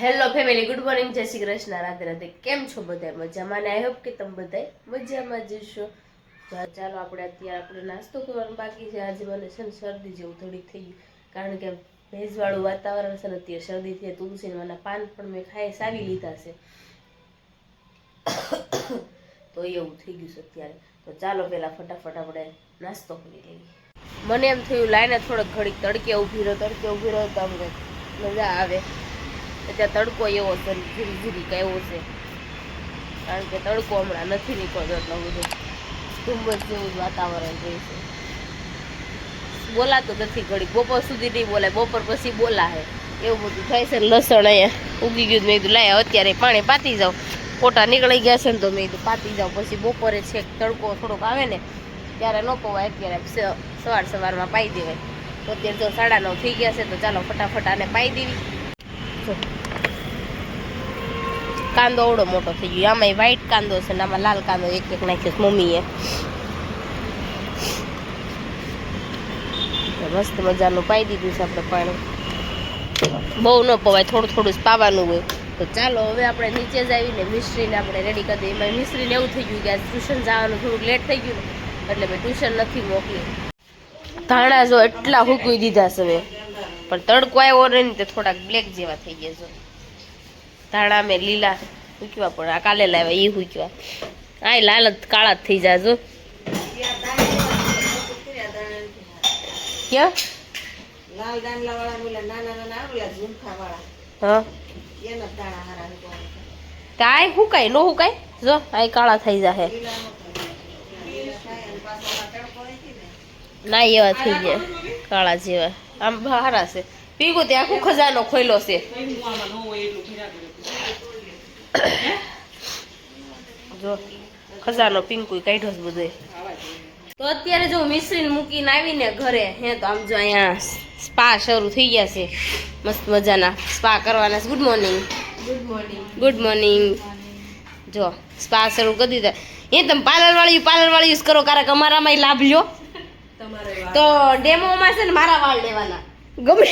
Hello family good morning જય શ્રી કૃષ્ણ. રાધે રાધે. કેમ છો બધા? મજામાં? ને આઈ હોપ કે તમે બધા મજામાં જશો ચાલો આપણે અત્યારે આપણે નાસ્તો કરવાનો બાકી છે. આજે મને છે ને શરદી જેવું થોડીક થઈ ગયું. કારણ કે ભેજવાળું વાતાવરણ છે ને અત્યારે શરદી થઈ તુલસીના પાન પણ મેં ખાઈ સારી લીધા છે. તો એવું થઈ ગયું છે અત્યારે. તો ચાલો પેલા ફટાફટ આપણે નાસ્તો કરી લઈએ. મને એમ થયું, લાઈને થોડોક ઘડીક તડકે ઊભી રહ્યો તડકે ઊભી રહ્યો તો આમ મજા આવે. ત્યાં તડકો એવો છે, ઝીરી ઝીરી એવો છે. કારણ કે તડકો હમણાં નથી નીકળતો એટલો બધો. ધુમ્મસ જેવું જ વાતાવરણ રહે છે. બોલાતું નથી ઘડી બપોર સુધી નહીં બોલાય, બપોર પછી બોલાય. એવું બધું થાય છે લસણ અહીંયા ઉગી ગયું મેં કીધું, લાય અત્યારે પાણી પાતી જાઉં ફોટા નીકળી ગયા છે ને તો મેં કીધું, પાતી જાઉં પછી બપોરે છેક તડકો થોડોક આવે ને, ત્યારે ન પવાય અત્યારે સવાર સવારમાં પાઈ દેવાય. અત્યારે જો સાડા નવ થઈ ગયા છે, તો ચાલો ફટાફટ આને પાઈ દેવી. જો. કાંદો અવડો મોટો થઈ ગયો. આમાં વ્હાઈટ કાંદો છે ને આમાં લાલ કાંદો એક એક નાખ્યો મમ્મીએ. મસ્ત મજાનું પાઈ દીધું છે આપણે પાણી. બહુ ન પવાય, થોડું થોડું જ પાવાનું હોય. તો ચાલો, હવે આપણે નીચે જ આવીને મિસ્ત્રીને આપણે રેડી કરી દઈએ. એમાં મિસ્ત્રીને એવું થઈ ગયું કે આજ ટ્યુશન જવાનું થોડુંક લેટ થઈ ગયું એટલે મેં ટ્યુશન નથી મોકલી. ધાણા જો એટલા હુકવી દીધા છે મેં પણ તડકો આવ્યો ને તે થોડાક બ્લેક જેવા થઈ ગયા જો. ધાણા મેં લીલા હુકવા પણ આ કાલે લાવ્યા એ હુકવા આ લાલ કાળા જ થઈ જાય જો. ક્યાં? લાલ દાંડલા વાળા ઓલા નાના નાના આવે ઝુમખા વાળા. હા. એના દાણા હારા નીકળે હુકાય નો હુકાય જો આ કાળા થઈ ને. ના એવા થઈ ગયા કાળા જેવા. આમ હારા છે પીગો તે આખો ખજાનો ખોયલો છે. જો ખજાનો પિંકુ કાઢ્યો છે બધે તો અત્યારે જો મિશ્રીને મૂકીને આવીને ઘરે હે તો આમ જો અહીંયા સ્પા શરૂ થઈ ગયા છે. મસ્ત મજાના સ્પા કરવાના છે. Good morning good morning good morning જો સ્પા શરૂ કરી દીધા. એ તમે પાર્લર વાળી પાર્લર વાળી યુઝ કરો કારણ કે અમારામાં લાભ લ્યો. તો ડેમોમાં છે ને મારા વાળ લેવાના. ગમે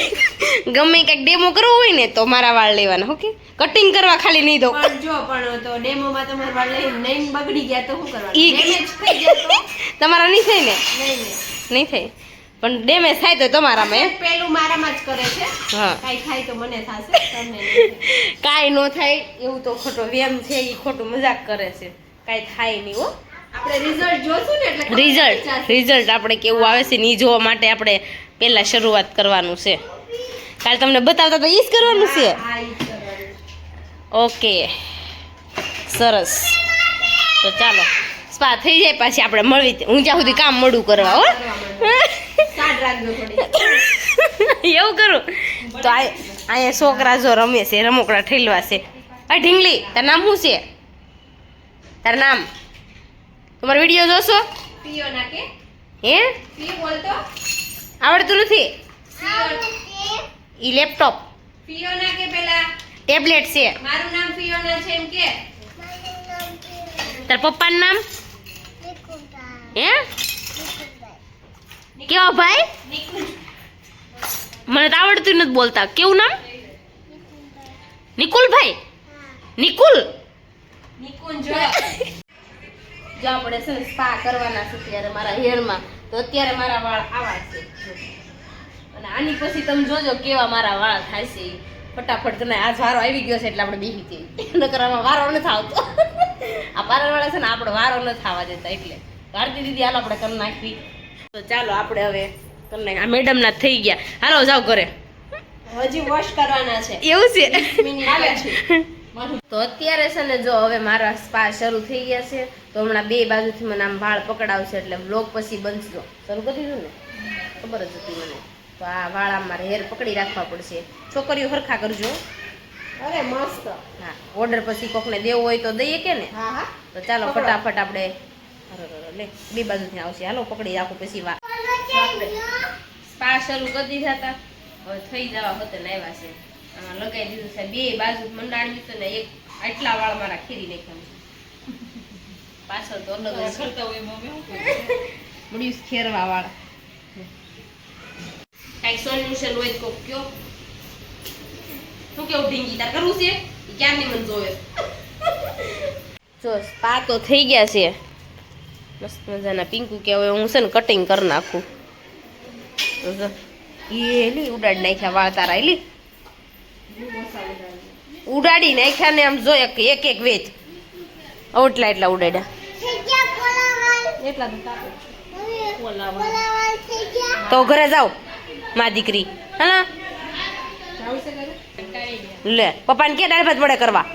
ગમે કંઈક ડેમો કરવો હોય ને તો મારા વાળ લેવાના ઓકે કટિંગ કરવા ખાલી નહીં દો પણ જો પણ તો ડેમોમાં તમારા વાળ લઈને નહીં બગડી ગયા તો શું કરવાનું? ડેમેજ થઈ ગયા તો? તમારા નહીં થાય ને? નહીં નહીં. થાય. પણ ડેમેજ થાય તો તમારામાં મેં પેલું મારામાં જ કરે છે? હા. કાંઈ થાય તો મને થાશે? તમને કાઈ ન થાય એવું તો ખોટો વેમ છે એ ખોટું મજાક કરે છે. કાંઈ થાય નહીં હો. રિઝલ્ટ જોશું ને એટલે રિઝલ્ટ રિઝલ્ટ આપણે કેવું આવે છે ને એ જોવા માટે આપણે પહેલાં શરૂઆત કરવાનું છે. કાલે તમને બતાવતા તો એ જ કરવાનું. છે. ઓકે. સરસ. તો ચાલો. સ્પા થઈ જાય પાછી આપણે મળવી. હું જ્યાં સુધી કામ મળું કરવા હો. એવું કરું. તો અહીંયા છોકરા જો રમે છે રમકડા ઠેલવા છે. આ ઢીંગલી તાર નામ શું છે? તાર નામ? તમારો વીડિયો જોશો? પીઓ ના હે? પી બોલતો? આવડતું નથી? ઈ લેપટોપ. પીઓ ના કે પેલા? ટેબ્લેટ છે. મારું નામ ફિયોના છે એમ કે? તાર પપ્પાનું નામ? હે? કેવો ભાઈ? મને તો આવડતું નથી બોલતા. કેવું નામ? નિકુલભાઈ? નિકુલ? નિકુંજ. જો આપણે છે ને સ્પા કરવાના છે ત્યારે મારા હેરમાં તો અત્યારે મારા વાળ આવા છે. અને આની પછી તમે જોજો કેવા મારા વાળ થાય છે. ફટાફટ તને આજ વારો આવી ગયો છે એટલે આપણે બેસી જઈએ. નકર આમાં વારો નથી આવતો. આ પાર્લર વાળા છે ને આપણે વારો નથી આવવા દેતા એટલે. ભારતી દીદી હાલો આપણે કરી નાખવી. તો ચાલો આપણે હવે કરી નાખી આ મેડમના થઈ ગયા. હાલો જાઓ ઘરે. હજી વોશ કરવાના છે. એવું છે? તો અત્યારે છે ને જો હવે મારા સ્પા શરૂ થઈ ગયા છે તો હમણાં બે બાજુથી મને આમ વાળ પકડાવશે એટલે બ્લોક પછી બનશો. શરૂ કરી દીધું ને? ખબર જ હતી મને. તો આ વાળ આમ મારે હેર પકડી રાખવા પડશે. છોકરીઓ હરખા કરજો. અરે મસ્ત. હા ઓર્ડર પછી કોકને દેવો હોય તો દઈએ કે ને? હા હા. તો ચાલો ફટાફટ આપણે લે બે બાજુથી આવશે. હાલો પકડી રાખો પછી વા સ્પા શરૂ કરી દીધા હતા. હવે થઈ જવા હોતે ને આવ્યા છે. લગાવી દીધું છે. બે બાજુ મંડાણી છે ને એક આટલા વાળ મારા ખીરી નાખ્યા પાછળ તો અલગ છે. મળ્યું ખેરવા વાળ. કાંઈક સોલ્યુશન હોય તો કયો. શું કેવું ઢીંગી તાર કરવું છે? ક્યારની મને જોવે? જો સ્પા તો થઈ ગયા છે. મસ્ત મજાના પિંકુ કે હવે હું છે ને કટિંગ કરી નાખું. એ લી ઉડાડી નાખ્યા વાળ તારા એલી ઉડાડી નાખ્યા ને આમ જો એક એક એક વેચ ઓટલા એટલા ઉડાડ્યા. તો ઘરે જાઓ, મા દીકરી. હા લે, પપ્પાને કે દાળ ભાત વડે કરવા?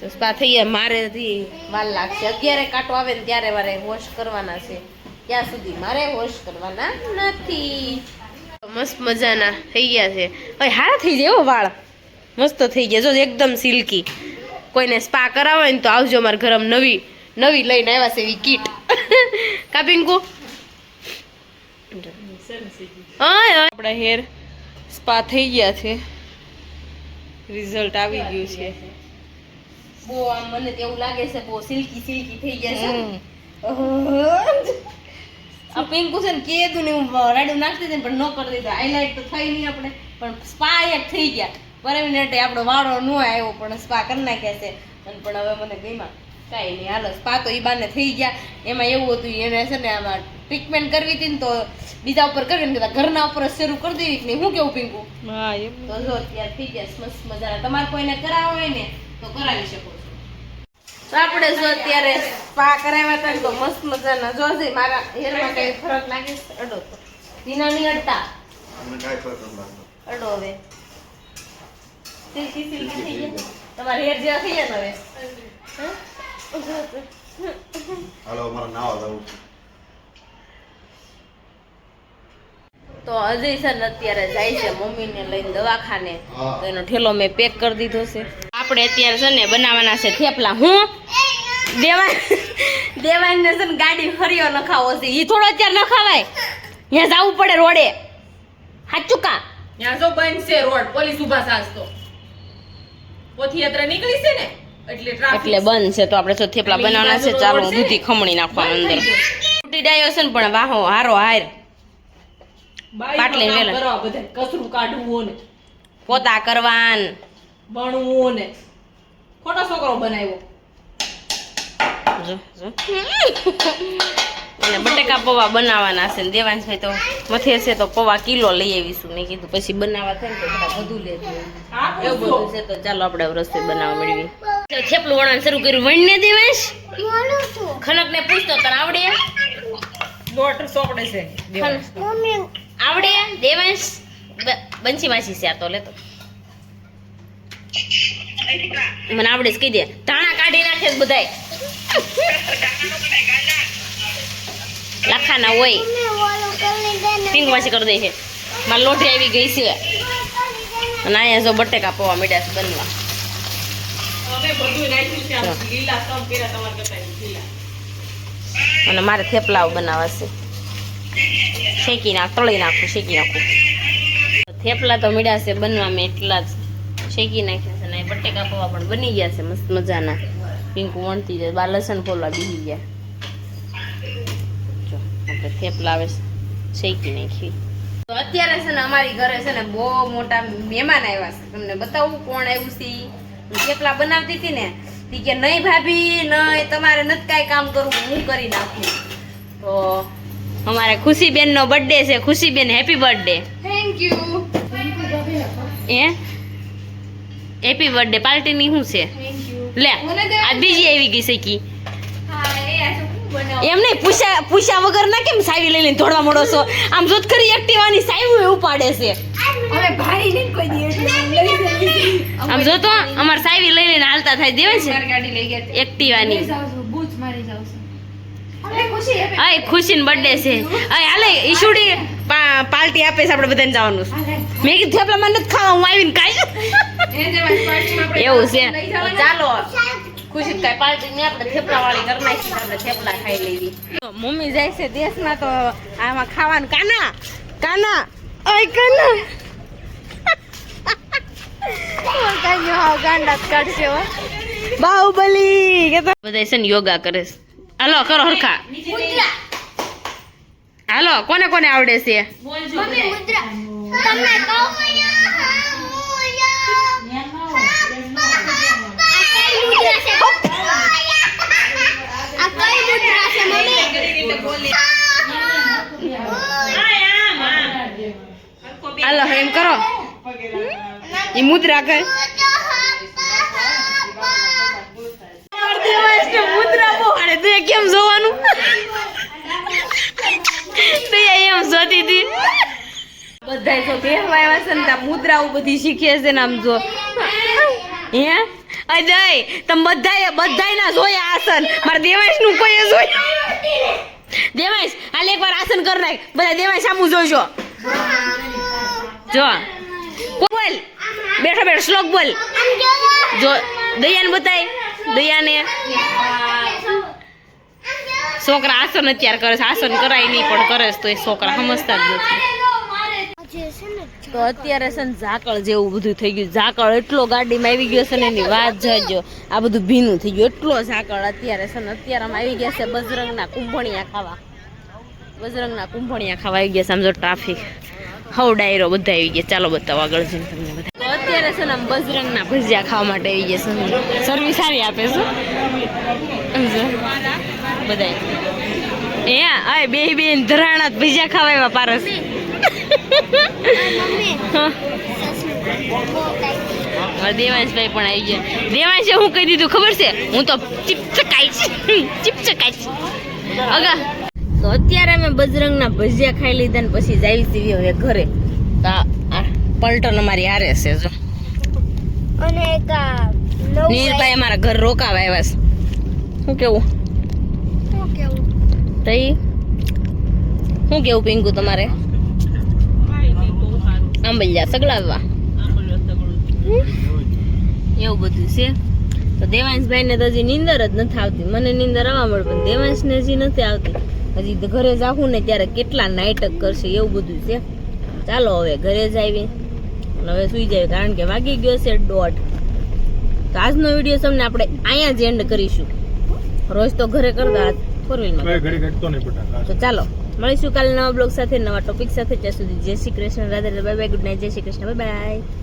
તો થઈ ગયા મારે હજી વાર લાગશે. અગિયારે કાંટો આવે ને ત્યારે મારે વોશ કરવાના છે. ત્યાં સુધી મારે વોશ કરવાના નથી. મસ્ત મજાના થઈ ગયા છે. હવે હારા થઈ જાય હો વાળ. મસ્ત થઈ ગયા. જો એકદમ સિલ્કી. કોઈને સ્પા કરાવો ને તો આવજો મારા ઘરે નવી નવી લઈને આવ્યા છે એવી કીટ. કાપિંકુ આપણા હેર સ્પા થઈ ગયા છે. રિઝલ્ટ આવી ગયું છે. બહુ આમ મને એવું લાગે છે બહુ સિલ્કી સિલ્કી થઈ ગયા છે. આ પિંકુ છે ને કીધું ને હું રાડું નાખતી હતી પણ ન કરી દીધું. હાઈલાઇટ તો થઈ નહીં આપણે પણ સ્પા એક થઈ ગયા. પર મિનિટે આપણો વાળો ન આવ્યો પણ સ્પા કરી નાખ્યા છે. અને પણ હવે મને ગઈમાં કાંઈ નહીં હાલો સ્પા તો એ બાને થઈ ગયા. એમાં એવું હતું એને છે ને આમાં ટ્રીટમેન્ટ કરવી હતી ને તો બીજા ઉપર કરવી ને ઘરના ઉપર શરૂ કરી દેવી કે નહીં? હું કેવું પિંકુ? હા એમ. તો જો અત્યારે થઈ ગયા મસ્ત મજાના. તમારે કોઈને કરાવો હોય ને તો કરાવી શકો આપણે જો અત્યારે સ્પા કરાવ્યા હતા ને તો મસ્ત મજાના. જો છે મારા હેરમાં કઈ ફરક લાગે છે? અડો તો. વિના નહીં અડતા અડો હવે. સિલ્કી સિલ્કી થઈ ગયા. તમારા હેર જેવા થઈ ગયા ને હવે? હાલો મારા નાવા જવું તો અજય સર અત્યારે જાય છે મમ્મીને લઈને દવાખાને. તો એનો ઠેલો મેં પેક કરી દીધો છે. આપણે અત્યારે છે ને બનાવવાના છે થેપલા. હું? દેવાય દેવાયને છે ગાડી ફરીઓ નખાવો છે. એ થોડો અત્યારે ન ત્યાં જવું પડે રોડે. સાચું કા? ત્યાં જો બંધ છે રોડ. પોલીસ ઊભા સાચતો પોથી નીકળી છે ને એટલે બંધ છે. તો આપણે થેપલા બનાવવાના છે ચાલો દૂધી ખમણી નાખવાનું અંદર. તૂટી ડાયો છે ને પણ વાહો હારો હાર. પાટલી વેલા. કરવા કાઢવું ને. પોતા કરવાન. ભણવું ને. ખોટો છોકરો બનાવ્યો. જો જો. અને બટેકા પૌવા બનાવવાના છે ને દેવાંશભાઈ તો મથે છે તો પૌવા કિલો લઈ આવીશું. મેં કીધું પછી બનાવવા થાય ને તો બધા લેજો. એવું બધું છે તો ચાલો આપણે રસોઈ બનાવવા મેળવી થેપલું વણવાનું શરૂ કર્યું. વણને દેવાંશ? ખનક ને પૂછતો તને આવડે? લોટ સોપડે છે. આવડે? દેવાંશ? બંસી માસી છે આ તો લેતો મને આવડે કહી દે. ધાણા કાઢી નાખે બધાય. લાખાના હોય. પિંક માસી કરી દે મારી લોઢી આવી ગઈ છે. અને અહીંયા જો બટેકા પૌવા મીડ્યા છે બનવા. અને મારે થેપલાઓ બનાવવા છે. શેકી નાખ, તળી નાખું, શેકી નાખું. થેપલા તો મીડા છે બનવા મેં એટલા જ. શેકી નાખ્યા છે ને બટેકા પૌવા પણ બની ગયા છે, મસ્ત મજાના. પિંકુ વણતી જાય બાર લસણ ફોલવા બીજી ગયા. જો આપણે થેપલા આવે શેકી નાખી તો અત્યારે છે ને અમારી ઘરે છે ને બહુ મોટા મહેમાન આવ્યા છે. તમને બતાવું કોણ આવ્યું છે થેપલા બનાવતી હતી ને તી કે નહીં ભાભી નહીં તમારે નથી કાંઈ કામ કરવું હું કરી નાખું. તો અમારે ખુશીબેન નો બર્થડે છે. Khushiben happy birthday thank you એ હેપી બર્થડે પાર્ટીની શું છે? થેન્ક યુ લે આ બીજી આવી ગઈ છે કી. એમ નહીં પૂછ્યા પૂછ્યા વગર ના કેમ સાવી લઈ લઈને દોડવા મળો છો? આમ જોત ખરી એક્ટિવાની સાવી ઉપાડે છે. કોઈ દી આમ જોતો જો તો અમાર સાવી લઈ લઈને હાલતા થાય દેવે છે. ગાડી લઈ ગયા એક્ટિવાની બૂચ મારી છું. ખુશી બર્થડે છે. અય હાલે ઈશુડી પા- પાર્ટી આપે છે આપણે બધાને જવાનું. મેં કીધું આપણા મને નથી ખાવા હું આવીને ખાઈશ એવું છે. ચાલો ખુશી કઈ પાર્ટી ને આપણે થેપલા વાળી કરી નાખી આપણે થેપલા ખાઈ લેવી મમ્મી જાય છે દેશમાં તો આમાં ખાવાનું કાના કાના ઓય કાના. કાંઈ હાવ ગાંડા કાઢશે હો. બાહુબલી કે બધા છે ને યોગા કરે હાલો કરો હરખા. હાલો કોને કોને આવડે છે? બોલજો મુદ્રા. તમે કહો આ કઈ મુદ્રા છે આ કઈ મુદ્રા છે મમ્મી એટલે બોલી. હાલો એમ કરો. એ મુદ્રા કર મુદ્રા બહુ હાડે તું કેમ જોવાનું? તું એમ જોતી હતી. બધા તો બેહવા છે મુદ્રાઓ બધી શીખે છે ને આમ જો. હે? અજય, તમે બધાએ બધાય ના જોયા આસન. મારા દેવાઈશનું કોઈ જોયું? દેવાંશ, હાલ એકવાર આસન કર નાખ. બધા દેવાઈશ સામું જોજો. જો. બોલ? બેઠો બેઠો, શ્લોક બોલ. જો, દયાને બતાય. દયાને. છોકરા આસન અત્યારે કરે છે. આસન કરાય નહીં, પણ કરે છે તો એ છોકરા સમજતા જ નથી. તો અત્યારે છે ને ઝાકળ જેવું બધું થઈ ગયું. ઝાકળ એટલો ગાડીમાં આવી ગયો છે ને એની વાત જજો. આ બધું ભીનું થઈ ગયું. એટલો ઝાકળ અત્યારે છે ને અત્યારે આમ આવી ગયા છે બજરંગના કુંભણિયા ખાવા. બજરંગના કુંભણિયા ખાવા આવી ગયા છે આમ જો ટ્રાફિક હવ ડાયરો બધા આવી ગયા. ચાલો બતાવો આગળ જઈને તમને બધા. તો અત્યારે છે ને આમ બજરંગના ભજીયા ખાવા માટે આવી ગયા છે. સર્વિસ સારી આપે છે. બધા એ આ બે બેન ધરાણા ભજીયા ખાવા એવા પારસ. દેવાંશભાઈ પણ આવી ગયા. દેવાંશે હું કહી દીધું ખબર છે? હું તો ચીપચકાઈશ ચીપચકાઈશ અગા. તો અત્યારે અમે બજરંગના ભજીયા ખાઈ લીધા ને પછી જાવી સીવી હવે ઘરે. તો પલટન અમારી હારે છે જો. અને એક નીલભાઈ અમારા ઘર રોકાવા આવ્યા છે. શું કેવું? શું કેવું? તઈ? શું કેવું પિંકુ તમારે? આંબલિયા સગડાવવા. એવું બધું છે? તો દેવાંશભાઈ ને તો હજી નીંદર જ નથી આવતી. મને નીંદર આવવા મળે પણ દેવાંશ ને હજી નથી આવતી. હજી ઘરે જાવું ને ત્યારે કેટલા નાટક કરશે એવું બધું છે. ચાલો હવે ઘરે જ આવી અને હવે સુઈ જાય કારણ કે વાગી ગયો છે દોઢ. તો આજનો વીડિયો તમને આપણે અહીંયા જ એન્ડ કરીશું. રોજ તો ઘરે કરતા ફોર વ્હીલમાં તો ચાલો. મળીશું કાલે નવા બ્લોગ સાથે, નવા ટોપિક સાથે. ત્યાં સુધી Jai Shri Krishna Radhe bye bye good night Jai Shri Krishna bye bye